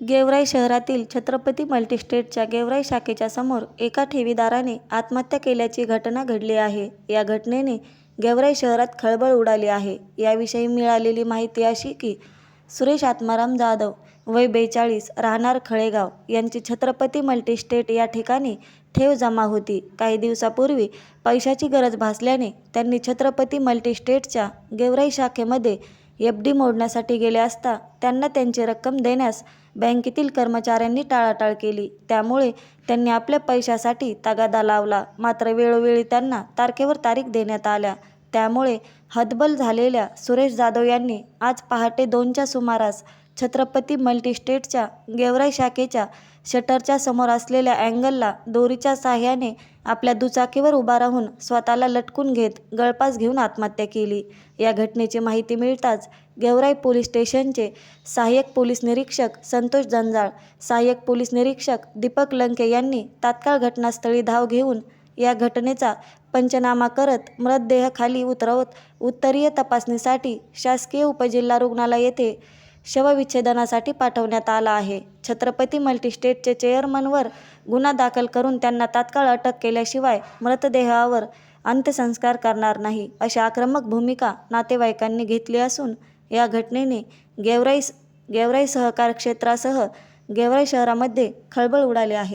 गेवराई शहरातील छत्रपती मल्टीस्टेटच्या गेवराई शाखेच्या समोर एका ठेवीदाराने आत्महत्या केल्याची घटना घडली आहे. या घटनेने गेवराई शहरात खळबळ उडाली आहे. याविषयी मिळालेली माहिती अशी की सुरेश आत्माराम जाधव वय बेचाळीस राहणार खळेगाव यांची छत्रपती मल्टीस्टेट या ठिकाणी ठेव जमा होती. काही दिवसापूर्वी पैशाची गरज भासल्याने त्यांनी छत्रपती मल्टीस्टेटच्या गेवराई शाखेमध्ये एफ डी मोडण्यासाठी गेले असता त्यांना त्यांची रक्कम देण्यास बँकेतील कर्मचाऱ्यांनी टाळाटाळ केली. त्यामुळे त्यांनी आपल्या पैशासाठी तगादा लावला. मात्र वेळोवेळी त्यांना तारखेवर तारीख देण्यात आल्या. त्यामुळे हतबल झालेल्या सुरेश जाधव यांनी आज पहाटे दोनच्या सुमारास छत्रपती मल्टीस्टेटच्या गेवराई शाखेच्या शटरच्या समोर असलेल्या अँगलला दोरीच्या साह्याने आपल्या दुचाकीवर उभा राहून स्वतःला लटकून घेत गळपास घेऊन आत्महत्या केली. या घटनेची माहिती मिळताच गेवराई पोलीस स्टेशनचे सहाय्यक पोलीस निरीक्षक संतोष जंजाळ सहाय्यक पोलीस निरीक्षक दीपक लंके यांनी तात्काळ घटनास्थळी धाव घेऊन या घटनेचा पंचनामा करत मृतदेह खाली उतरवत उत्तरीय तपासणीसाठी शासकीय उपजिल्हा रुग्णालय येथे शवविच्छेदनासाठी पाठवण्यात आला आहे. छत्रपती मल्टीस्टेटचे चेअरमनवर गुन्हा दाखल करून त्यांना तात्काळ अटक केल्याशिवाय मृतदेहावर अंत्यसंस्कार करणार नाही अशा आक्रमक भूमिका नातेवाईकांनी घेतली असून या घटनेने गेवराई गेवराई सहकार क्षेत्रासह गेवराई शहरामध्ये खळबळ उडाली आहे.